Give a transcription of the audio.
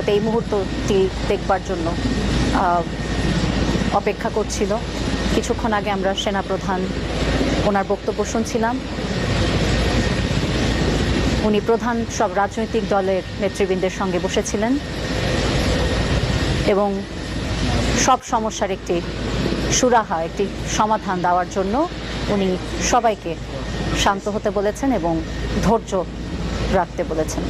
হয়তো এই মুহূর্তটি দেখবার জন্য অপেক্ষা করছিল। কিছুক্ষণ আগে আমরা সেনাপ্রধান ওনার বক্তব্য শুনছিলাম। উনি প্রধান সব রাজনৈতিক দলের নেতৃবৃন্দের সঙ্গে বসেছিলেন এবং সব সমস্যার একটি সুরাহা, একটি সমাধান দেওয়ার জন্য উনি সবাইকে শান্ত হতে বলেছেন এবং ধৈর্য রাখতে বলেছেন।